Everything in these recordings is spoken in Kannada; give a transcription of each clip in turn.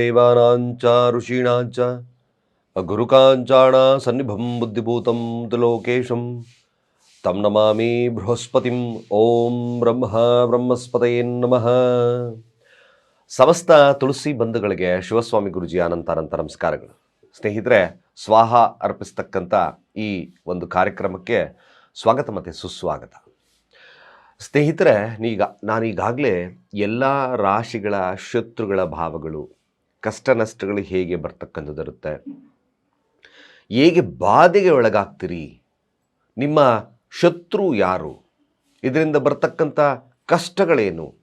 ದೇವಾನಾಂಚ ಋಷೀಣಾಂಚ ಗುರುಕಾಂಚಾಣ ಸನ್ನಿಭಂ ಬುದ್ಧಿಭೂತಂ ತ್ರಿಲೋಕೇಶಂ, ತಂ ನಮಾಮಿ ಬೃಹಸ್ಪತಿಂ, ಓಂ ಬ್ರಹ್ಮ ಬ್ರಹ್ಮಸ್ಪತಯೇ ನಮಃ. ಸಮಸ್ತ ತುಳಸಿ ಬಂಧುಗಳಿಗೆ ಶಿವಸ್ವಾಮಿ ಗುರುಜಿ ಅನಂತ ಅನಂತ ನಮಸ್ಕಾರಗಳು. ಸ್ನೇಹಿತರೆ, ಸ್ವಾಹ ಅರ್ಪಿಸ್ತಕ್ಕಂಥ ಈ ಒಂದು ಕಾರ್ಯಕ್ರಮಕ್ಕೆ ಸ್ವಾಗತ ಮತ್ತು ಸುಸ್ವಾಗತ. ಸ್ನೇಹಿತರೆ, ನೀಗ ನಾನೀಗಾಗಲೇ ಎಲ್ಲ ರಾಶಿಗಳ ಶತ್ರುಗಳ ಭಾವಗಳು ಕಷ್ಟ ನಷ್ಟಗಳು ಹೇಗೆ ಬರ್ತಕ್ಕಂಥದ್ದಿರುತ್ತೆ ಹೇಗೆ ಬಾಧೆಗೆ ಒಳಗಾಗ್ತೀರಿ? ನಿಮ್ಮ ಶತ್ರು ಯಾರು? ಇದರಿಂದ ಬರ್ತಕ್ಕಂಥ ಕಷ್ಟಗಳೇನು?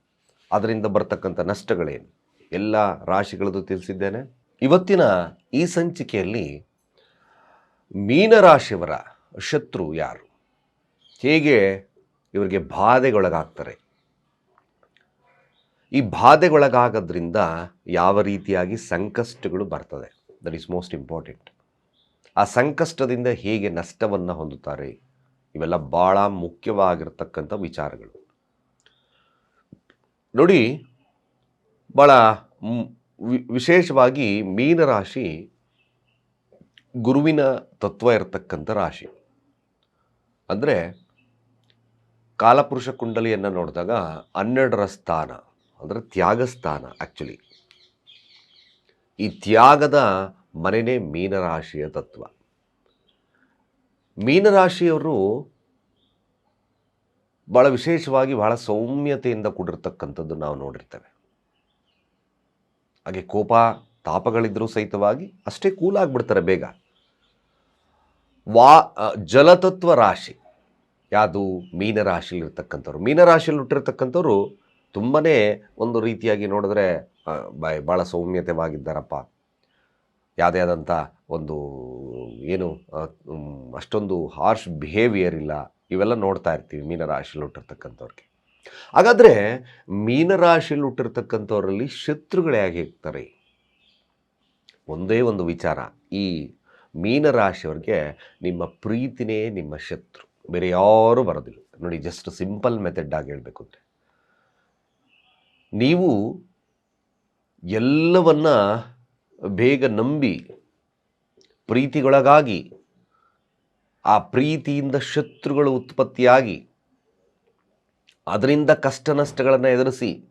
ಅದರಿಂದ ಬರ್ತಕ್ಕಂಥ ನಷ್ಟಗಳೇನು? ಎಲ್ಲ ರಾಶಿಗಳದ್ದು ತಿಳಿಸಿದ್ದೇನೆ. ಇವತ್ತಿನ ಈ ಸಂಚಿಕೆಯಲ್ಲಿ ಮೀನರಾಶಿಯವರ ಶತ್ರು ಯಾರು? ಹೇಗೆ ಇವರಿಗೆ ಬಾಧೆಗೊಳಗಾಗ್ತಾರೆ ಈ ಬಾಧೆಗೊಳಗಾಗೋದ್ರಿಂದ ಯಾವ ರೀತಿಯಾಗಿ ಸಂಕಷ್ಟಗಳು ಬರ್ತದೆ? ದಟ್ ಈಸ್ ಮೋಸ್ಟ್ ಇಂಪಾರ್ಟೆಂಟ್ ಆ ಸಂಕಷ್ಟದಿಂದ ಹೇಗೆ ನಷ್ಟವನ್ನು ಹೊಂದುತ್ತಾರೆ? ಇವೆಲ್ಲ ಭಾಳ ಮುಖ್ಯವಾಗಿರ್ತಕ್ಕಂಥ ವಿಚಾರಗಳು. ನೋಡಿ ಭಾಳ ವಿಶೇಷವಾಗಿ ಮೀನರಾಶಿ ಗುರುವಿನ ತತ್ವ ಇರತಕ್ಕಂಥ ರಾಶಿ. ಅಂದರೆ ಕಾಲಪುರುಷ ಕುಂಡಲಿಯನ್ನು ನೋಡಿದಾಗ ಹನ್ನೆರಡರ ಸ್ಥಾನ. ಅಂದರೆ ತ್ಯಾಗಸ್ಥಾನ ಆ್ಯಕ್ಚುಲಿ ಈ ತ್ಯಾಗದ ಮನೆಯೇ ಮೀನರಾಶಿಯ ತತ್ವ. ಮೀನರಾಶಿಯವರು ಭಾಳ ವಿಶೇಷವಾಗಿ ಭಾಳ ಸೌಮ್ಯತೆಯಿಂದ ಕೂಡಿರ್ತಕ್ಕಂಥದ್ದು ನಾವು ನೋಡಿರ್ತೇವೆ. ಹಾಗೆ ಕೋಪ ತಾಪಗಳಿದ್ದರೂ ಸಹಿತವಾಗಿ ಅಷ್ಟೇ ಕೂಲಾಗ್ಬಿಡ್ತಾರೆ ಬೇಗ. ವಾ ಜಲತತ್ವ ರಾಶಿ. ಯಾವುದು? ಮೀನರಾಶಿಲಿರ್ತಕ್ಕಂಥವ್ರು ಮೀನರಾಶಿಯಲ್ಲಿ ಹುಟ್ಟಿರ್ತಕ್ಕಂಥವ್ರು ತುಂಬನೇ ಒಂದು ರೀತಿಯಾಗಿ ನೋಡಿದ್ರೆ ಬಾಯ್ ಭಾಳ ಸೌಮ್ಯತೆವಾಗಿದ್ದಾರಪ್ಪ. ಯಾವುದೇ ಆದಂಥ ಒಂದು, ಏನು ಅಷ್ಟೊಂದು ಹಾರ್ಶ್ ಬಿಹೇವಿಯರ್ ಇಲ್ಲ. ಇವೆಲ್ಲ ನೋಡ್ತಾ ಇರ್ತೀವಿ ಮೀನರಾಶಿಯಲ್ಲಿ ಹುಟ್ಟಿರ್ತಕ್ಕಂಥವ್ರಿಗೆ. ಹಾಗಾದರೆ ಮೀನರಾಶಿಯಲ್ಲಿ ಹುಟ್ಟಿರ್ತಕ್ಕಂಥವರಲ್ಲಿ ಶತ್ರುಗಳೇ ಆಗಿರ್ತಾರೆ ಒಂದೇ ಒಂದು ವಿಚಾರ, ಈ ಮೀನರಾಶಿಯವ್ರಿಗೆ ನಿಮ್ಮ ಪ್ರೀತಿನೇ ನಿಮ್ಮ ಶತ್ರು. ಬೇರೆ ಯಾರೂ ಬರೋದಿಲ್ಲ. ನೋಡಿ ಜಸ್ಟ್ ಸಿಂಪಲ್ ಮೆಥಡ್ ಆಗಿ ಹೇಳಬೇಕು ಅಂದರೆ. ನೀವು ಎಲ್ಲವನ್ನ ಬೇಗ ನಂಬಿ, ಪ್ರೀತಿಗೊಳಗಾಗಿ, ಆ ಪ್ರೀತಿಯಿಂದ ಶತ್ರುಗಳು ಉತ್ಪತ್ತಿಯಾಗಿ, ಅದರಿಂದ ಕಷ್ಟ ನಷ್ಟಗಳನ್ನು ಎದುರಿಸಿ,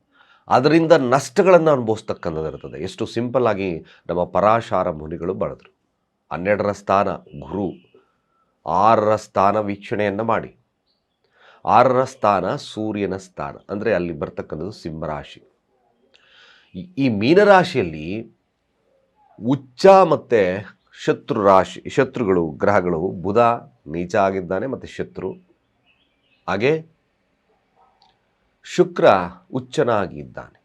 ಅದರಿಂದ ನಷ್ಟಗಳನ್ನು ಅನುಭವಿಸ್ತಕ್ಕಂಥದ್ದಿರ್ತದೆ. ಎಷ್ಟು ಸಿಂಪಲ್ ಆಗಿ ನಮ್ಮ ಪರಾಶಾರ ಮುನಿಗಳು ಬರೆದರು. ಹನ್ನೆರಡರ ಸ್ಥಾನ ಗುರು, ಆರರ ಸ್ಥಾನ ವೀಕ್ಷಣೆಯನ್ನು ಮಾಡಿ. ಆರರ ಸ್ಥಾನ, ಸೂರ್ಯನ ಸ್ಥಾನ, ಅಂದರೆ ಅಲ್ಲಿ ಬರ್ತಕ್ಕಂಥದ್ದು ಸಿಂಹರಾಶಿ ಈ- ಮೀನರಾಶಿಯಲ್ಲಿ ಉಚ್ಚ ಮತ್ತು ಶತ್ರು ರಾಶಿ, ಶತ್ರುಗಳು, ಗ್ರಹಗಳು, ಬುಧ ನೀಚ ಆಗಿದ್ದಾನೆ ಮತ್ತು ಶತ್ರು. ಹಾಗೆ ಶುಕ್ರ ಉಚ್ಚನಾಗಿದ್ದಾನೆ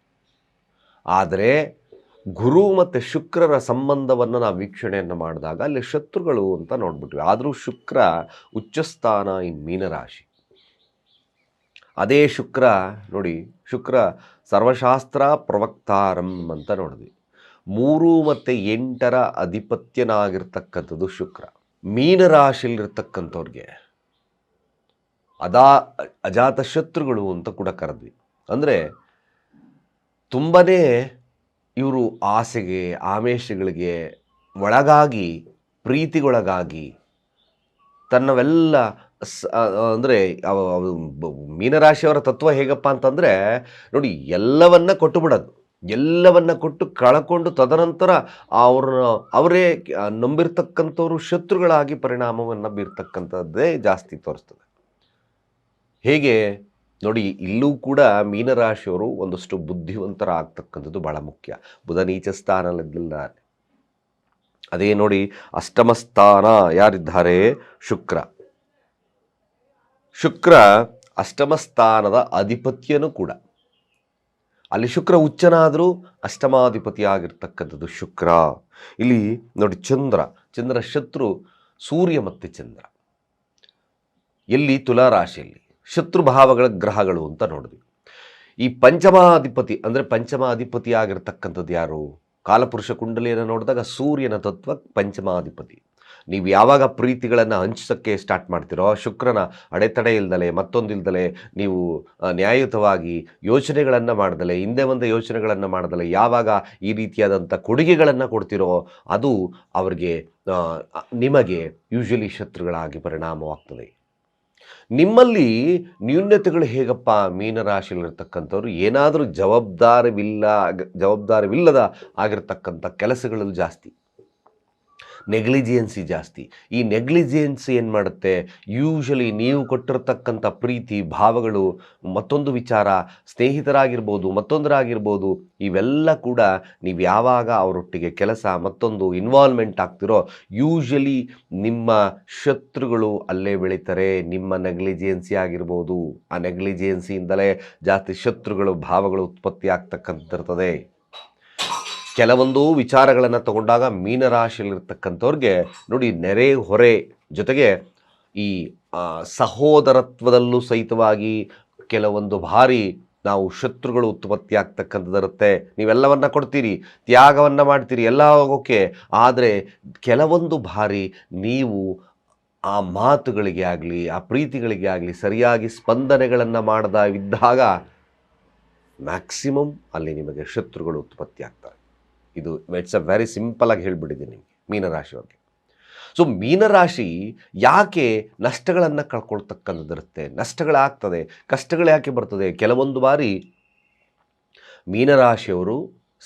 ಆದರೆ ಗುರು ಮತ್ತು ಶುಕ್ರರ ಸಂಬಂಧವನ್ನು ನಾವು ವೀಕ್ಷಣೆಯನ್ನು ಮಾಡಿದಾಗ ಅಲ್ಲಿ ಶತ್ರುಗಳು ಅಂತ ನೋಡ್ಬಿಟ್ವಿ. ಆದರೂ ಶುಕ್ರ ಉಚ್ಚಸ್ಥಾನ ಈ ಮೀನರಾಶಿ ಅದೇ ಶುಕ್ರ ನೋಡಿ, ಶುಕ್ರ ಸರ್ವಶಾಸ್ತ್ರ ಪ್ರವಕ್ತಾರಂ ಅಂತ ನೋಡಿದ್ವಿ. ಮೂರು ಮತ್ತು ಎಂಟರ ಅಧಿಪತ್ಯನಾಗಿರ್ತಕ್ಕಂಥದ್ದು ಶುಕ್ರ. ಮೀನರಾಶಿಲಿರ್ತಕ್ಕಂಥವ್ರಿಗೆ ಅದಾ ಅಜಾತ ಶತ್ರುಗಳು ಅಂತ ಕೂಡ ಕರೆದ್ವಿ. ಅಂದರೆ ತುಂಬನೇ ಇವರು ಆಸೆಗೆ, ಆಮೇಷಗಳಿಗೆ ಒಳಗಾಗಿ, ಪ್ರೀತಿಗೊಳಗಾಗಿ ತನ್ನವೆಲ್ಲ ಅಂದರೆ ಮೀನರಾಶಿಯವರ ತತ್ವ ಹೇಗಪ್ಪ ಅಂತಂದರೆ, ನೋಡಿ, ಎಲ್ಲವನ್ನ ಕೊಟ್ಟು ಬಿಡೋದು ಎಲ್ಲವನ್ನ ಕೊಟ್ಟು ಕಳ್ಕೊಂಡು ತದನಂತರ ಅವ್ರನ್ನ, ಅವರೇ ನಂಬಿರ್ತಕ್ಕಂಥವ್ರು ಶತ್ರುಗಳಾಗಿ ಪರಿಣಾಮವನ್ನು ಬೀರ್ತಕ್ಕಂಥದ್ದೇ ಜಾಸ್ತಿ ತೋರಿಸ್ತದೆ. ಹೇಗೆ? ನೋಡಿ, ಇಲ್ಲೂ ಕೂಡ ಮೀನರಾಶಿಯವರು ಒಂದಷ್ಟು ಬುದ್ಧಿವಂತರ ಆಗ್ತಕ್ಕಂಥದ್ದು ಭಾಳ ಮುಖ್ಯ. ಬುಧ ನೀಚ ಸ್ಥಾನದಲ್ಲಿದ್ದಾರೆ ಅದೇ ನೋಡಿ ಅಷ್ಟಮ ಸ್ಥಾನ ಯಾರಿದ್ದಾರೆ? ಶುಕ್ರ. ಶುಕ್ರ ಅಷ್ಟಮ ಸ್ಥಾನದ ಅಧಿಪತ್ಯನೂ ಕೂಡ. ಅಲ್ಲಿ ಶುಕ್ರ ಉಚ್ಚನಾದರೂ ಅಷ್ಟಮಾಧಿಪತಿಯಾಗಿರ್ತಕ್ಕಂಥದ್ದು ಶುಕ್ರ. ಇಲ್ಲಿ ನೋಡಿ ಚಂದ್ರ ಚಂದ್ರ ಶತ್ರು, ಸೂರ್ಯ ಮತ್ತು ಚಂದ್ರ. ಎಲ್ಲಿ? ತುಲಾರಾಶಿಯಲ್ಲಿ ಶತ್ರು ಭಾವಗಳ ಗ್ರಹಗಳು ಅಂತ ನೋಡಿದ್ವಿ. ಈ ಪಂಚಮಾಧಿಪತಿ ಅಂದರೆ ಪಂಚಮಾಧಿಪತಿಯಾಗಿರ್ತಕ್ಕಂಥದ್ದು ಯಾರು? ಕಾಲಪುರುಷ ಕುಂಡಲಿಯನ್ನು ನೋಡಿದಾಗ ಸೂರ್ಯನ ತತ್ವ ಪಂಚಮಾಧಿಪತಿ. ನೀವು ಯಾವಾಗ ಪ್ರೀತಿಗಳನ್ನು ಹಂಚಿಸೋಕ್ಕೆ ಸ್ಟಾರ್ಟ್ ಮಾಡ್ತೀರೋ, ಶುಕ್ರನ ಅಡೆತಡೆ ಇಲ್ದಲೆ ಮತ್ತೊಂದಿಲ್ದಲೆ ನೀವು ನ್ಯಾಯಯುತವಾಗಿ ಯೋಚನೆಗಳನ್ನು ಮಾಡ್ದಲೆ, ಹಿಂದೆ ಮುಂದೆ ಯೋಚನೆಗಳನ್ನು ಮಾಡ್ದಲೆ, ಯಾವಾಗ ಈ ರೀತಿಯಾದಂಥ ಕೊಡುಗೆಗಳನ್ನು ಕೊಡ್ತಿರೋ, ಅದು ಅವ್ರಿಗೆ ನಿಮಗೆ ಯೂಶಲಿ ಶತ್ರುಗಳಾಗಿ ಪರಿಣಾಮವಾಗ್ತದೆ. ನಿಮ್ಮಲ್ಲಿ ನ್ಯೂನ್ಯತೆಗಳು ಹೇಗಪ್ಪ? ಮೀನರಾಶಿಯಲ್ಲಿರ್ತಕ್ಕಂಥವ್ರು ಏನಾದರೂ ಜವಾಬ್ದಾರವಿಲ್ಲ, ಜವಾಬ್ದಾರವಿಲ್ಲದ ಆಗಿರ್ತಕ್ಕಂಥ ಕೆಲಸಗಳಲ್ಲಿ ಜಾಸ್ತಿ. ನೆಗ್ಲಿಜಿಯನ್ಸಿ ಜಾಸ್ತಿ. ಈ ನೆಗ್ಲಿಜಿಯನ್ಸಿ ಏನು ಮಾಡುತ್ತೆ? ಯೂಶಲಿ ನೀವು ಕೊಟ್ಟಿರ್ತಕ್ಕಂಥ ಪ್ರೀತಿ, ಭಾವಗಳು, ಮತ್ತೊಂದು ವಿಚಾರ, ಸ್ನೇಹಿತರಾಗಿರ್ಬೋದು, ಮತ್ತೊಂದರಾಗಿರ್ಬೋದು, ಇವೆಲ್ಲ ಕೂಡ ನೀವು ಯಾವಾಗ ಅವರೊಟ್ಟಿಗೆ ಕೆಲಸ, ಮತ್ತೊಂದು ಇನ್ವಾಲ್ವ್ಮೆಂಟ್ ಆಗ್ತಿರೋ, ಯೂಶಲಿ ನಿಮ್ಮ ಶತ್ರುಗಳು ಅಲ್ಲೇ ಬೆಳೀತಾರೆ. ನಿಮ್ಮ ನೆಗ್ಲಿಜಿಯನ್ಸಿ ಆಗಿರ್ಬೋದು. ಆ ನೆಗ್ಲಿಜಿಯನ್ಸಿಯಿಂದಲೇ ಜಾಸ್ತಿ ಶತ್ರುಗಳು, ಭಾವಗಳು ಉತ್ಪತ್ತಿ ಆಗ್ತಕ್ಕಂಥಿರ್ತದೆ ಕೆಲವೊಂದು ವಿಚಾರಗಳನ್ನು ತಗೊಂಡಾಗ ಮೀನರಾಶಿಯಲ್ಲಿರ್ತಕ್ಕಂಥವ್ರಿಗೆ ನೋಡಿ ನೆರೆ ಹೊರೆ ಜೊತೆಗೆ ಈ ಸಹೋದರತ್ವದಲ್ಲೂ ಸಹಿತವಾಗಿ ಕೆಲವೊಂದು ಬಾರಿ ನಾವು ಶತ್ರುಗಳು ಉತ್ಪತ್ತಿ ಆಗ್ತಕ್ಕಂಥದ್ದಿರುತ್ತೆ ನೀವೆಲ್ಲವನ್ನು ಕೊಡ್ತೀರಿ, ತ್ಯಾಗವನ್ನು ಮಾಡ್ತೀರಿ, ಎಲ್ಲ ಹೋಗೋಕೆ ಆದರೆ ಕೆಲವೊಂದು ಬಾರಿ ನೀವು ಆ ಮಾತುಗಳಿಗೆ ಆಗಲಿ, ಆ ಪ್ರೀತಿಗಳಿಗೆ ಆಗಲಿ, ಸರಿಯಾಗಿ ಸ್ಪಂದನೆಗಳನ್ನು ಮಾಡದ ಇದ್ದಾಗ ಮ್ಯಾಕ್ಸಿಮಮ್ ಅಲ್ಲಿ ನಿಮಗೆ ಶತ್ರುಗಳು ಉತ್ಪತ್ತಿ ಆಗ್ತವೆ ಇದು ಇಟ್ಸ್ ಅ ವೆರಿ ಸಿಂಪಲ್ ಆಗಿ ಹೇಳ್ಬಿಟ್ಟಿದ್ದೀನಿ ನಿಮಗೆ ಮೀನರಾಶಿಯವ್ರಿಗೆ ಸೊ ಮೀನರಾಶಿ ಯಾಕೆ ನಷ್ಟಗಳನ್ನು ಕಳ್ಕೊಳ್ತಕ್ಕಂಥದ್ದಿರುತ್ತೆ? ನಷ್ಟಗಳಾಗ್ತದೆ ಕಷ್ಟಗಳು ಯಾಕೆ ಬರ್ತದೆ? ಕೆಲವೊಂದು ಬಾರಿ ಮೀನರಾಶಿಯವರು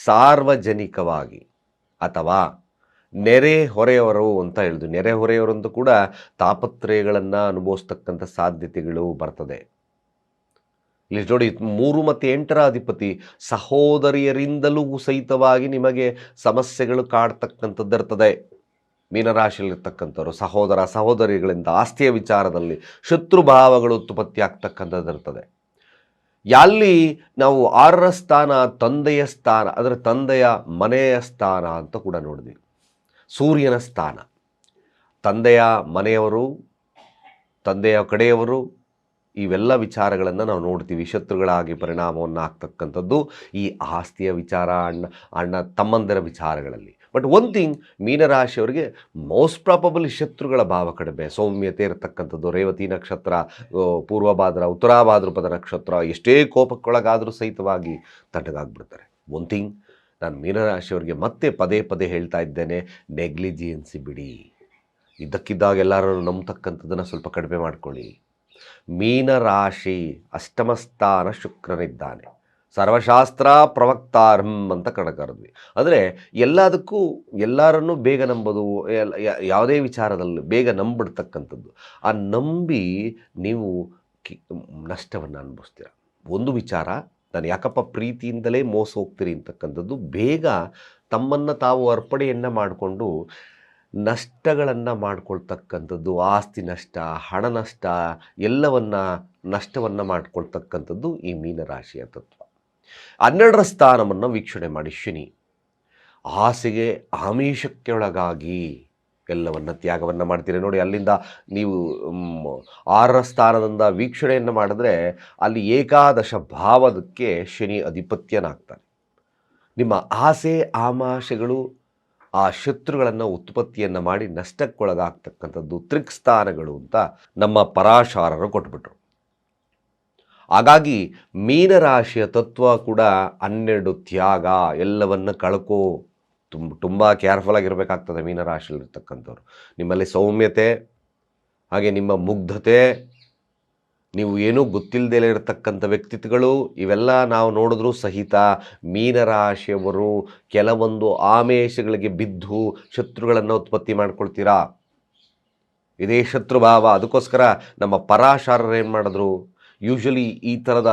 ಸಾರ್ವಜನಿಕವಾಗಿ ಅಥವಾ ನೆರೆ ಹೊರೆಯವರು ಅಂತ ಹೇಳಿದ್ರು ನೆರೆ ಹೊರೆಯವರಂತೂ ಕೂಡ ತಾಪತ್ರಯಗಳನ್ನು ಅನುಭವಿಸ್ತಕ್ಕಂಥ ಸಾಧ್ಯತೆಗಳು ಬರ್ತದೆ. ಇಲ್ಲಿ ನೋಡಿ, ಮೂರು ಮತ್ತು ಎಂಟರ ಅಧಿಪತಿ ಸಹೋದರಿಯರಿಂದಲೂ ಸಹಿತವಾಗಿ ನಿಮಗೆ ಸಮಸ್ಯೆಗಳು ಕಾಡ್ತಕ್ಕಂಥದ್ದಿರ್ತದೆ. ಮೀನರಾಶಿಯಲ್ಲಿರ್ತಕ್ಕಂಥವ್ರು, ಸಹೋದರ ಸಹೋದರಿಗಳಿಂದ ಆಸ್ತಿಯ ವಿಚಾರದಲ್ಲಿ ಶತ್ರು ಭಾವಗಳು ಉತ್ಪತ್ತಿ ಆಗ್ತಕ್ಕಂಥದ್ದಿರ್ತದೆ ಎಲ್ಲಿ ನಾವು ಆರರ ಸ್ಥಾನ, ತಂದೆಯ ಸ್ಥಾನ, ಅಂದರೆ ತಂದೆಯ ಮನೆಯ ಸ್ಥಾನ ಅಂತ ಕೂಡ ನೋಡಿದ್ವಿ. ಸೂರ್ಯನ ಸ್ಥಾನ. ತಂದೆಯ ಮನೆಯವರು, ತಂದೆಯ ಕಡೆಯವರು ಇವೆಲ್ಲ ವಿಚಾರಗಳನ್ನು ನಾವು ನೋಡ್ತೀವಿ. ಶತ್ರುಗಳಾಗಿ ಪರಿಣಾಮವನ್ನು ಆಗ್ತಕ್ಕಂಥದ್ದು ಈ ಆಸ್ತಿಯ ವಿಚಾರ, ಅಣ್ಣ ಅಣ್ಣ ತಮ್ಮಂದರ ವಿಚಾರಗಳಲ್ಲಿ. ಬಟ್ ಒನ್ ಥಿಂಗ್ ಮೀನರಾಶಿಯವರಿಗೆ ಮೋಸ್ಟ್ ಪ್ರಾಪಬಲಿ ಶತ್ರುಗಳ ಭಾವ ಕಡಿಮೆ. ಸೌಮ್ಯತೆ ಇರತಕ್ಕಂಥದ್ದು ರೇವತಿ ನಕ್ಷತ್ರ ಪೂರ್ವಭಾದ್ರ ಉತ್ತರಾಭಾದ್ರಪದ ನಕ್ಷತ್ರ, ಎಷ್ಟೇ ಕೋಪಕ್ಕೊಳಗಾದರೂ ಸಹಿತವಾಗಿ ತಣ್ಣಗಾಗ್ಬಿಡ್ತಾರೆ. ಒನ್ ಥಿಂಗ್ ನಾನು ಮೀನರಾಶಿಯವರಿಗೆ ಮತ್ತೆ ಪದೇ ಪದೇ ಹೇಳ್ತಾ ಇದ್ದೇನೆ ನೆಗ್ಲಿಜಿಯನ್ಸಿ ಬಿಡಿ. ಇದ್ದಕ್ಕಿದ್ದಾಗ ಎಲ್ಲರೂ ನಂಬತಕ್ಕಂಥದ್ದನ್ನು ಸ್ವಲ್ಪ ಕಡಿಮೆ ಮಾಡ್ಕೊಳ್ಳಿ. ಮೀನರಾಶಿ ಅಷ್ಟಮಸ್ಥಾನ ಶುಕ್ರನಿದ್ದಾನೆ. ಸರ್ವಶಾಸ್ತ್ರ ಪ್ರವಕ್ತಾರಂ ಅಂತ ಕಣಕರದ್ವಿ. ಅಂದರೆ ಎಲ್ಲದಕ್ಕೂ ಎಲ್ಲರನ್ನೂ ಬೇಗ ನಂಬೋದು ಯಾವುದೇ ವಿಚಾರದಲ್ಲಿ ಬೇಗ ನಂಬಿಡ್ತಕ್ಕಂಥದ್ದು. ಆ ನಂಬಿ ನೀವು ಕಿ, ನಷ್ಟವನ್ನು ಅನುಭವಿಸ್ತೀರ. ಒಂದು ವಿಚಾರ, ನಾನು ಯಾಕಪ್ಪ ಪ್ರೀತಿಯಿಂದಲೇ ಮೋಸ ಹೋಗ್ತೀರಿ ಅಂತಕ್ಕಂಥದ್ದು, ಬೇಗ ತಮ್ಮನ್ನು ತಾವು ಅರ್ಪಣೆಯನ್ನು ಮಾಡಿಕೊಂಡು ನಷ್ಟಗಳನ್ನು ಮಾಡಿಕೊಳ್ತಕ್ಕಂಥದ್ದು, ಆಸ್ತಿ ನಷ್ಟ, ಹಣ ನಷ್ಟ, ಎಲ್ಲವನ್ನ ನಷ್ಟವನ್ನು ಮಾಡಿಕೊಳ್ತಕ್ಕಂಥದ್ದು ಈ ಮೀನರಾಶಿಯ ತತ್ವ. ಹನ್ನೆರಡರ ಸ್ಥಾನವನ್ನು ವೀಕ್ಷಣೆ ಮಾಡಿ ಶನಿ. ಆಸೆಗೆ ಆಮಿಷಕ್ಕೆ ಒಳಗಾಗಿ ಎಲ್ಲವನ್ನು ತ್ಯಾಗವನ್ನು ಮಾಡ್ತೀರಿ. ನೋಡಿ, ಅಲ್ಲಿಂದ ನೀವು ಆರರ ಸ್ಥಾನದಿಂದ ವೀಕ್ಷಣೆಯನ್ನು ಮಾಡಿದ್ರೆ ಅಲ್ಲಿ ಏಕಾದಶ ಭಾವದಕ್ಕೆ ಶನಿ ಅಧಿಪತ್ಯನಾಗ್ತಾನೆ. ನಿಮ್ಮ ಆಸೆ, ಆಮಾಶೆಗಳು ಆ ಶತ್ರುಗಳನ್ನು ಉತ್ಪತ್ತಿಯನ್ನು ಮಾಡಿ ನಷ್ಟಕ್ಕೊಳಗಾಗ್ತಕ್ಕಂಥದ್ದು ತ್ರಿಕ್ಸ್ಥಾನಗಳು ಅಂತ ನಮ್ಮ ಪರಾಶಾರರು ಕೊಟ್ಬಿಟ್ರು. ಹಾಗಾಗಿ ಮೀನರಾಶಿಯ ತತ್ವ ಕೂಡ ಹನ್ನೆರಡು ತ್ಯಾಗ, ಎಲ್ಲವನ್ನು ಕಳ್ಕೋ, ತುಂಬ ತುಂಬ ಕೇರ್ಫುಲ್ ಆಗಿರಬೇಕಾಗ್ತದೆ ಮೀನರಾಶಿಯಲ್ಲಿರ್ತಕ್ಕಂಥವ್ರು. ನಿಮ್ಮಲ್ಲಿ ಸೌಮ್ಯತೆ, ಹಾಗೆ ನಿಮ್ಮ ಮುಗ್ಧತೆ ನೀವು ಏನೂ ಗೊತ್ತಿಲ್ಲದೆ ಇರತಕ್ಕಂಥ ವ್ಯಕ್ತಿತ್ವಗಳು, ಇವೆಲ್ಲ ನಾವು ನೋಡಿದ್ರೂ ಸಹಿತ ಮೀನರಾಶಿಯವರು ಕೆಲವೊಂದು ಆಮೇಶಗಳಿಗೆ ಬಿದ್ದು ಶತ್ರುಗಳನ್ನು ಉತ್ಪತ್ತಿ ಮಾಡ್ಕೊಳ್ತೀರಾ? ಇದೇ ಶತ್ರು ಭಾವ. ಅದಕ್ಕೋಸ್ಕರ ನಮ್ಮ ಪರಾಶಾರರು ಏನು ಮಾಡಿದ್ರು? ಯೂಶಲಿ ಈ ಥರದ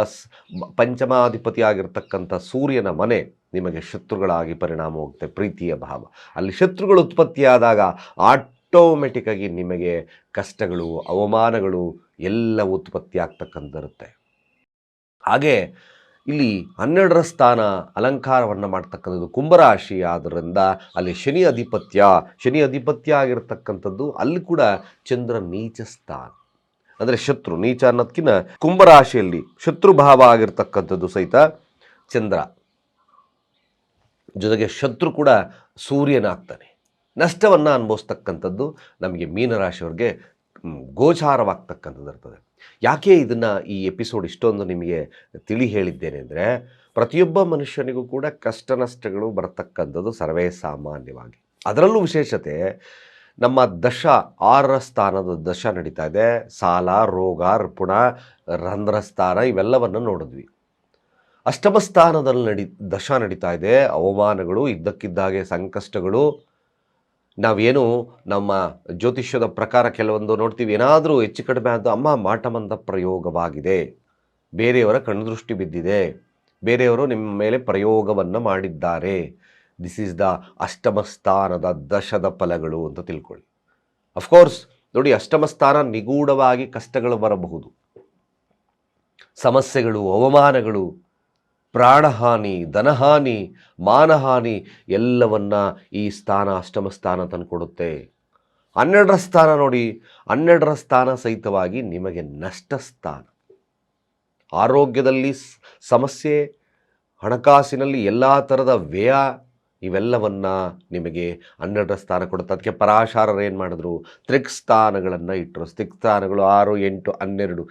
ಪಂಚಮಾಧಿಪತಿ ಆಗಿರ್ತಕ್ಕಂಥ ಸೂರ್ಯನ ಮನೆ ನಿಮಗೆ ಶತ್ರುಗಳಾಗಿ ಪರಿಣಾಮ ಹೋಗುತ್ತೆ, ಪ್ರೀತಿಯ ಭಾವ. ಅಲ್ಲಿ ಶತ್ರುಗಳು ಉತ್ಪತ್ತಿಯಾದಾಗ ಆಟೋಮೆಟಿಕ್ಕಾಗಿ ನಿಮಗೆ ಕಷ್ಟಗಳು, ಅವಮಾನಗಳು ಎಲ್ಲ ಉತ್ಪತ್ತಿ ಆಗ್ತಕ್ಕಂಥಿರುತ್ತೆ ಹಾಗೆ ಇಲ್ಲಿ ಹನ್ನೆರಡರ ಸ್ಥಾನ ಅಲಂಕಾರವನ್ನು ಮಾಡ್ತಕ್ಕಂಥದ್ದು ಕುಂಭರಾಶಿ ಆದ್ದರಿಂದ ಅಲ್ಲಿ ಶನಿ ಅಧಿಪತ್ಯ ಶನಿ ಅಧಿಪತ್ಯ ಆಗಿರತಕ್ಕಂಥದ್ದು ಅಲ್ಲಿ ಕೂಡ ಚಂದ್ರ ನೀಚ ಸ್ಥಾನ. ಅಂದರೆ ಶತ್ರು, ನೀಚ ಅನ್ನೋದಕ್ಕಿಂತ ಕುಂಭರಾಶಿಯಲ್ಲಿ ಶತ್ರುಭಾವ ಆಗಿರ್ತಕ್ಕಂಥದ್ದು ಸಹಿತ ಚಂದ್ರ. ಜೊತೆಗೆ ಶತ್ರು ಕೂಡ ಸೂರ್ಯನಾಗ್ತಾನೆ. ನಷ್ಟವನ್ನು ಅನುಭವಿಸ್ತಕ್ಕಂಥದ್ದು ನಮಗೆ ಮೀನರಾಶಿಯವ್ರಿಗೆ ಗೋಚಾರವಾಗ್ತಕ್ಕಂಥದ್ದು ಇರ್ತದೆ. ಯಾಕೆ ಇದನ್ನು ಈ ಎಪಿಸೋಡ್ ಇಷ್ಟೊಂದು ನಿಮಗೆ ತಿಳಿ ಹೇಳಿದ್ದೇನೆ ಅಂದರೆ, ಪ್ರತಿಯೊಬ್ಬ ಮನುಷ್ಯನಿಗೂ ಕೂಡ ಕಷ್ಟ ನಷ್ಟಗಳು ಬರತಕ್ಕಂಥದ್ದು ಸರ್ವೇ ಸಾಮಾನ್ಯವಾಗಿ. ಅದರಲ್ಲೂ ವಿಶೇಷತೆ, ನಮ್ಮ ದಶ ಆರರ ಸ್ಥಾನದ ದಶ ನಡೀತಾ ಇದೆ. ಸಾಲ, ರೋಗ ಋಪುಣ ರಂಧ್ರ ಸ್ಥಾನ ಇವೆಲ್ಲವನ್ನು ನೋಡಿದ್ವಿ. ಅಷ್ಟಮ ಸ್ಥಾನದಲ್ಲಿ ನಡಿ, ದಶ ನಡೀತಾ ಇದೆ. ಅವಮಾನಗಳು, ಇದ್ದಕ್ಕಿದ್ದಾಗೆ ಸಂಕಷ್ಟಗಳು ನಾವೇನು ನಮ್ಮ ಜ್ಯೋತಿಷ್ಯದ ಪ್ರಕಾರ ಕೆಲವೊಂದು ನೋಡ್ತೀವಿ. ಏನಾದರೂ ಹೆಚ್ಚು ಕಡಿಮೆ ಆದ ಅಮ್ಮ ಮಾಟಮಂದ ಪ್ರಯೋಗವಾಗಿದೆ. ಬೇರೆಯವರ ಕಣ್ದೃಷ್ಟಿ ಬಿದ್ದಿದೆ. ಬೇರೆಯವರು ನಿಮ್ಮ ಮೇಲೆ ಪ್ರಯೋಗವನ್ನು ಮಾಡಿದ್ದಾರೆ. ದಿಸ್ ಈಸ್ ದ ಅಷ್ಟಮ ಸ್ಥಾನದ ದಶದ ಫಲಗಳು ಅಂತ ತಿಳ್ಕೊಳ್ಳಿ. ಅಫ್ಕೋರ್ಸ್ ನೋಡಿ ಅಷ್ಟಮ ಸ್ಥಾನ ನಿಗೂಢವಾಗಿ ಕಷ್ಟಗಳು ಬರಬಹುದು. ಸಮಸ್ಯೆಗಳು, ಅವಮಾನಗಳು ಪ್ರಾಣಹಾನಿ, ಧನಹಾನಿ, ಮಾನಹಾನಿ ಎಲ್ಲವನ್ನ ಈ ಸ್ಥಾನ, ಅಷ್ಟಮ ಸ್ಥಾನ ತಂದುಕೊಡುತ್ತೆ ಹನ್ನೆರಡರ ಸ್ಥಾನ ನೋಡಿ, ಹನ್ನೆರಡರ ಸ್ಥಾನ ಸಹಿತವಾಗಿ ನಿಮಗೆ ನಷ್ಟ ಸ್ಥಾನ ಆರೋಗ್ಯದಲ್ಲಿ ಸಮಸ್ಯೆ, ಹಣಕಾಸಿನಲ್ಲಿ ಎಲ್ಲ ಥರದ ವ್ಯಯ ಇವೆಲ್ಲವನ್ನು ನಿಮಗೆ ಹನ್ನೆರಡರ ಸ್ಥಾನ ಕೊಡುತ್ತೆ. ಅದಕ್ಕೆ ಪರಾಶಾರರು ಏನು ಮಾಡಿದ್ರು? ತ್ರಿಕ್ ಸ್ಥಾನಗಳನ್ನು ಇಟ್ಟರು ತ್ರಿಕ್ ಸ್ಥಾನಗಳು ಆರು, ಎಂಟು, ಹನ್ನೆರಡು.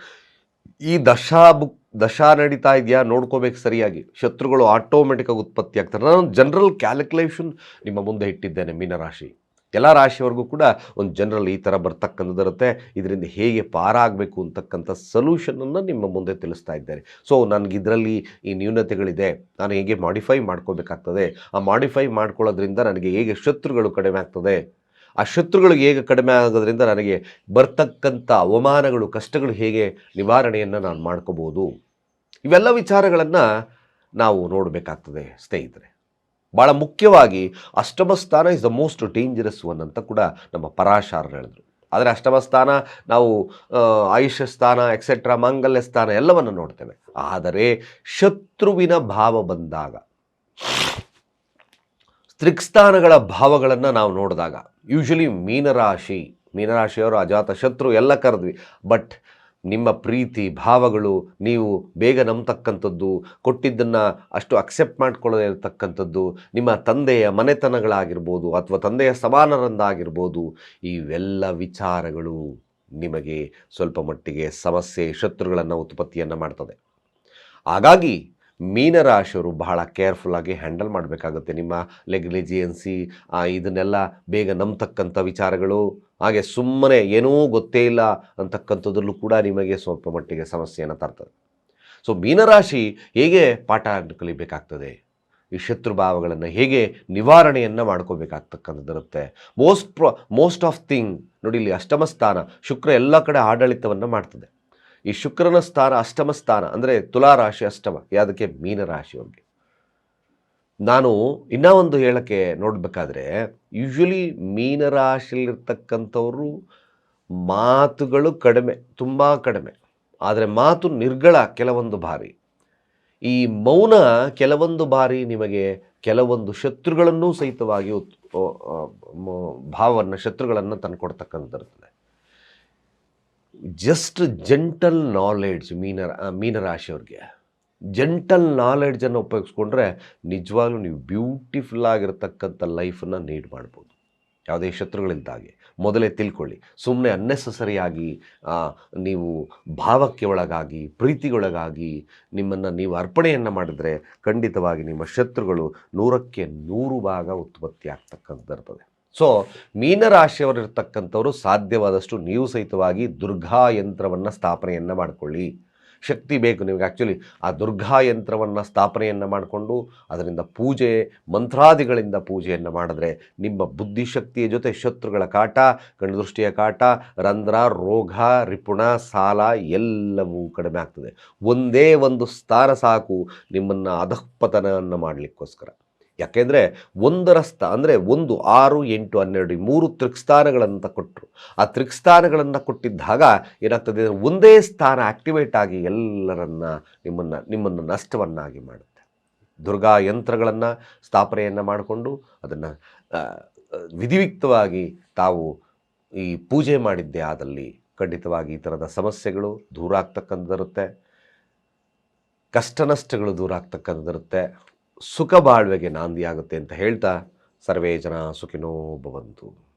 ಈ ದಶಾ ಬುಕ್ ದಶಾ ನಡೀತಾ ಇದೆಯಾ? ನೋಡ್ಕೋಬೇಕು ಸರಿಯಾಗಿ. ಶತ್ರುಗಳು ಆಟೋಮೆಟಿಕ್ಕಾಗಿ ಉತ್ಪತ್ತಿ ಆಗ್ತಾರೆ. ನಾನು ಜನರಲ್ ಕ್ಯಾಲ್ಕುಲೇಷನ್ ನಿಮ್ಮ ಮುಂದೆ ಇಟ್ಟಿದ್ದೇನೆ ಮೀನರಾಶಿ ಎಲ್ಲ ರಾಶಿಯವರೆಗೂ ಕೂಡ ಒಂದು ಜನರಲ್ ಈ ಥರ ಬರ್ತಕ್ಕಂಥದ್ದು ಇರುತ್ತೆ. ಇದರಿಂದ ಹೇಗೆ ಪಾರಾಗಬೇಕು ಅಂತಕ್ಕಂಥ ಸೊಲ್ಯೂಷನನ್ನು ನಿಮ್ಮ ಮುಂದೆ ತಿಳಿಸ್ತಾ ಇದ್ದೇನೆ. ಸೊ ನನಗೆ ಇದರಲ್ಲಿ ಈ ನ್ಯೂನತೆಗಳಿದೆ. ನಾನು ಹೇಗೆ ಮಾಡಿಫೈ ಮಾಡ್ಕೋಬೇಕಾಗ್ತದೆ? ಆ ಮಾಡಿಫೈ ಮಾಡ್ಕೊಳ್ಳೋದ್ರಿಂದ ನನಗೆ ಹೇಗೆ ಶತ್ರುಗಳು ಕಡಿಮೆ ಆಗ್ತದೆ? ಆ ಶತ್ರುಗಳು ಹೇಗೆ ಕಡಿಮೆ ಆಗೋದ್ರಿಂದ ನನಗೆ ಬರ್ತಕ್ಕಂಥ ಅವಮಾನಗಳು, ಕಷ್ಟಗಳು ಹೇಗೆ ನಿವಾರಣೆಯನ್ನು ನಾನು ಮಾಡ್ಕೋಬೋದು? ಇವೆಲ್ಲ ವಿಚಾರಗಳನ್ನು ನಾವು ನೋಡಬೇಕಾಗ್ತದೆ ಸ್ನೇಹಿತರೆ. ಭಾಳ ಮುಖ್ಯವಾಗಿ ಅಷ್ಟಮ ಸ್ಥಾನ is the most dangerous one ಅಂತ ಕೂಡ ನಮ್ಮ ಪರಾಶಾರರು ಹೇಳಿದ್ರು. ಆದರೆ ಅಷ್ಟಮ ಸ್ಥಾನ ನಾವು ಆಯುಷ್ಯ ಸ್ಥಾನ ಎಕ್ಸೆಟ್ರಾ ಮಾಂಗಲ್ಯ ಸ್ಥಾನ ಎಲ್ಲವನ್ನು ನೋಡ್ತೇವೆ. ಆದರೆ ಶತ್ರುವಿನ ಭಾವ ಬಂದಾಗ ತ್ರಿಕ್ಸ್ಥಾನಗಳ ಭಾವಗಳನ್ನು ನಾವು ನೋಡಿದಾಗ ಯೂಶಲಿ ಮೀನರಾಶಿ, ಮೀನರಾಶಿಯವರು ಅಜಾತ ಶತ್ರು ಎಲ್ಲ ಕರೆದ್ವಿ. ಬಟ್ ನಿಮ್ಮ ಪ್ರೀತಿ, ಭಾವಗಳು, ನೀವು ಬೇಗ ನಂಬತಕ್ಕಂಥದ್ದು, ಕೊಟ್ಟಿದ್ದನ್ನು ಅಷ್ಟು ಅಕ್ಸೆಪ್ಟ್ ಮಾಡ್ಕೊಳ್ಳದೇ ಇರತಕ್ಕಂಥದ್ದು, ನಿಮ್ಮ ತಂದೆಯ ಮನೆತನಗಳಾಗಿರ್ಬೋದು ಅಥವಾ ತಂದೆಯ ಸಮಾನರಂದಾಗಿರ್ಬೋದು, ಇವೆಲ್ಲ ವಿಚಾರಗಳು ನಿಮಗೆ ಸ್ವಲ್ಪ ಮಟ್ಟಿಗೆ ಸಮಸ್ಯೆ, ಶತ್ರುಗಳನ್ನು ಉತ್ಪತ್ತಿಯನ್ನು ಮಾಡ್ತದೆ. ಹಾಗಾಗಿ ಮೀನರಾಶಿಯವರು ಬಹಳ ಕೇರ್ಫುಲ್ಲಾಗಿ ಹ್ಯಾಂಡಲ್ ಮಾಡಬೇಕಾಗುತ್ತೆ. ನಿಮ್ಮ ಲೆಗ್ಲಿಜಿಯನ್ಸಿ ಇದನ್ನೆಲ್ಲ ಬೇಗ ನಂಬತಕ್ಕಂಥ ವಿಚಾರಗಳು, ಹಾಗೆ ಸುಮ್ಮನೆ ಏನೂ ಗೊತ್ತೇ ಇಲ್ಲ ಅಂತಕ್ಕಂಥದ್ರಲ್ಲೂ ಕೂಡ ನಿಮಗೆ ಸ್ವಲ್ಪ ಮಟ್ಟಿಗೆ ಸಮಸ್ಯೆಯನ್ನು ತರ್ತದೆ. ಸೊ ಮೀನರಾಶಿ ಹೇಗೆ ಪಾಠ ಕಲಿಬೇಕಾಗ್ತದೆ? ಈ ಶತ್ರು ಭಾವಗಳನ್ನು ಹೇಗೆ ನಿವಾರಣೆಯನ್ನು ಮಾಡ್ಕೋಬೇಕಾಗ್ತಕ್ಕಂಥದ್ದಿರುತ್ತೆ? Most pro most of thing ನೋಡಿ ಇಲ್ಲಿ ಅಷ್ಟಮ ಸ್ಥಾನ, ಶುಕ್ರ ಎಲ್ಲ ಕಡೆ ಆಡಳಿತವನ್ನು ಮಾಡ್ತದೆ. ಈ ಶುಕ್ರನ ಸ್ಥಾನ, ಅಷ್ಟಮ ಸ್ಥಾನ, ಅಂದರೆ ತುಲಾರಾಶಿ ಅಷ್ಟಮ, ಯಾವುದಕ್ಕೆ? ಮೀನರಾಶಿಯವ್ರಿಗೆ ನಾನು ಇನ್ನೂ ಒಂದು ಹೇಳಕ್ಕೆ ನೋಡಬೇಕಾದ್ರೆ ಯೂಶ್ವಲಿ ಮೀನರಾಶಿಯಲ್ಲಿರ್ತಕ್ಕಂಥವರು ಮಾತುಗಳು ಕಡಿಮೆ, ತುಂಬ ಕಡಿಮೆ. ಆದರೆ ಮಾತು ನಿರ್ಗಳ ಕೆಲವೊಂದು ಬಾರಿ. ಈ ಮೌನ ಕೆಲವೊಂದು ಬಾರಿ ನಿಮಗೆ ಕೆಲವೊಂದು ಶತ್ರುಗಳನ್ನೂ ಸಹಿತವಾಗಿ ಭಾವವನ್ನು, ಶತ್ರುಗಳನ್ನು ತಂದುಕೊಡ್ತಕ್ಕಂಥದ್ದಿರ್ತದೆ. ಜಸ್ಟ್ ಜೆಂಟಲ್ ನಾಲೆಡ್ಜ್ ಮೀನ ಮೀನರಾಶಿಯವ್ರಿಗೆ ಜೆಂಟಲ್ ನಾಲೆಡ್ಜನ್ನು ಉಪಯೋಗಿಸ್ಕೊಂಡ್ರೆ ನಿಜವಾಗ್ಲೂ ನೀವು ಬ್ಯೂಟಿಫುಲ್ ಆಗಿರ್ತಕ್ಕಂಥ ಲೈಫನ್ನು ನೀಡ್ ಮಾಡ್ಬೋದು. ಯಾವುದೇ ಶತ್ರುಗಳಿದ್ದಾಗೆ ಮೊದಲೇ ತಿಳ್ಕೊಳ್ಳಿ. ಸುಮ್ಮನೆ ಅನ್ನೆಸಸರಿಯಾಗಿ ನೀವು ಭಾವಕ್ಕೆ ಒಳಗಾಗಿ, ಪ್ರೀತಿಗೊಳಗಾಗಿ ನಿಮ್ಮನ್ನು ನೀವು ಅರ್ಪಣೆಯನ್ನು ಮಾಡಿದರೆ ಖಂಡಿತವಾಗಿ ನಿಮ್ಮ ಶತ್ರುಗಳು ನೂರಕ್ಕೆ ನೂರು ಭಾಗ ಉತ್ಪತ್ತಿ ಆಗ್ತಕ್ಕಂಥದ್ದಿರ್ತದೆ ಸೊ ಮೀನರಾಶಿಯವರಿರ್ತಕ್ಕಂಥವರು ಸಾಧ್ಯವಾದಷ್ಟು ನೀವು ಸಹಿತವಾಗಿ ದುರ್ಗಾ ಯಂತ್ರವನ್ನು ಸ್ಥಾಪನೆಯನ್ನು ಮಾಡಿಕೊಳ್ಳಿ. ಶಕ್ತಿ ಬೇಕು ನಿಮಗೆ ಆ್ಯಕ್ಚುಲಿ ಆ ದುರ್ಗಾ ಯಂತ್ರವನ್ನು ಸ್ಥಾಪನೆಯನ್ನು ಮಾಡಿಕೊಂಡು ಅದರಿಂದ ಪೂಜೆ, ಮಂತ್ರಾದಿಗಳಿಂದ ಪೂಜೆಯನ್ನು ಮಾಡಿದ್ರೆ ನಿಮ್ಮ ಬುದ್ಧಿಶಕ್ತಿಯ ಜೊತೆ ಶತ್ರುಗಳ ಕಾಟ ಕಣ್ದೃಷ್ಟಿಯ ಕಾಟ, ರಂಧ್ರ, ರೋಗ, ರಿಪುಣ, ಸಾಲ ಎಲ್ಲವೂ ಕಡಿಮೆ ಆಗ್ತದೆ. ಒಂದೇ ಒಂದು ಸ್ಥಾನ ಸಾಕು ನಿಮ್ಮನ್ನು ಅಧಃಪತನವನ್ನು ಮಾಡಲಿಕ್ಕೋಸ್ಕರ. ಯಾಕೆಂದರೆ ಒಂದು ರಸ್ತ ಅಂದರೆ ಒಂದು ಆರು, ಎಂಟು, ಹನ್ನೆರಡು ಮೂರು ತ್ರಿಕ್ಸ್ಥಾನಗಳನ್ನು ಕೊಟ್ಟರು ಆ ತ್ರಿಕ್ಸ್ಥಾನಗಳನ್ನು ಕೊಟ್ಟಿದ್ದಾಗ ಏನಾಗ್ತದೆ? ಒಂದೇ ಸ್ಥಾನ ಆಕ್ಟಿವೇಟ್ ಆಗಿ ಎಲ್ಲರನ್ನ ನಿಮ್ಮನ್ನು ನಿಮ್ಮನ್ನು ನಷ್ಟವನ್ನಾಗಿ ಮಾಡುತ್ತೆ. ದುರ್ಗಾ ಯಂತ್ರಗಳನ್ನು ಸ್ಥಾಪನೆಯನ್ನು ಮಾಡಿಕೊಂಡು ಅದನ್ನು ವಿಧಿವಿಕ್ತವಾಗಿ ತಾವು ಈ ಪೂಜೆ ಮಾಡಿದ್ದೆ ಆದಲ್ಲಿ ಖಂಡಿತವಾಗಿ ಈ ಥರದ ಸಮಸ್ಯೆಗಳು ದೂರ ಆಗ್ತಕ್ಕಂಥದ್ದಿರುತ್ತೆ ಕಷ್ಟ ನಷ್ಟಗಳು ದೂರ ಆಗ್ತಕ್ಕಂಥದ್ದಿರುತ್ತೆ ಸುಖ ಬಾಳ್ವೆಗೆ ನಾಂದಿಯಾಗುತ್ತೆ ಅಂತ ಹೇಳ್ತಾ ಸರ್ವೇ ಜನ ಸುಖಿನೋ ಭವಂತು.